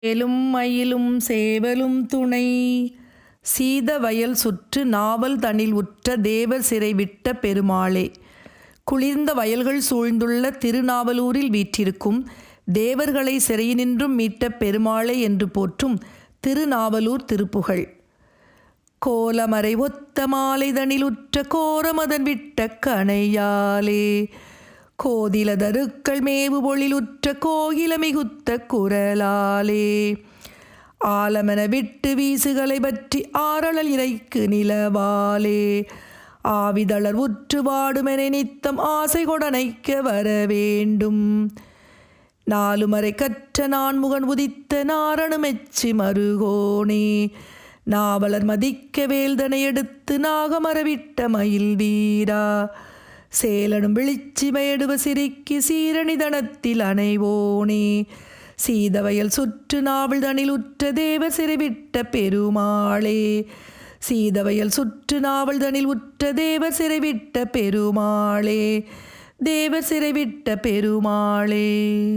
ஏலும் மயிலும் சேவலும் துணை. சீத வயல் சுற்று நாவல் தனில் உற்ற தேவர் சிறை விட்ட பெருமாளே. குளிர்ந்த வயல்கள் சூழ்ந்துள்ள திருநாவலூரில் வீற்றிருக்கும் தேவர்களை சிறையினின்றும் மீட்ட பெருமாளே என்று போற்றும் திருநாவலூர் திருப்புகழ். கோலமறை ஒத்த மாலைதனில் உற்ற கோரமதன் விட்ட கணையாலே. கோதிலதருக்கள் மேவு பொழிலுற்ற கோயில மிகுத்த குரலாலே. ஆலமன விட்டு வீசுகளை பற்றி ஆரழல் இறைக்கு நிலவாலே. ஆவிதளர் உற்று வாடுமென நித்தம் ஆசை கொடனைக்க வர வேண்டும் நாலுமறை கற்ற நான்முகன் உதித்த நாரணுமெச்சி மருகோனே. நாவலர் மதிக்க வேல்தனை எடுத்து நாகமரவிட்ட மயில் வீரா. சேலனும் விழிச்சிமையடுவ மேடுவ சிரிக்கு சீரணிதனத்தில் அணைவோனே. சீதவயல் சுற்று நாவல் தனில் உற்ற தேவ சிறைவிட்ட பெருமாளே. சீதவயல் சுற்று நாவல் தனில் உற்ற தேவர் சிறைவிட்ட பெருமாளே. தேவர் சிறைவிட்ட பெருமாளே.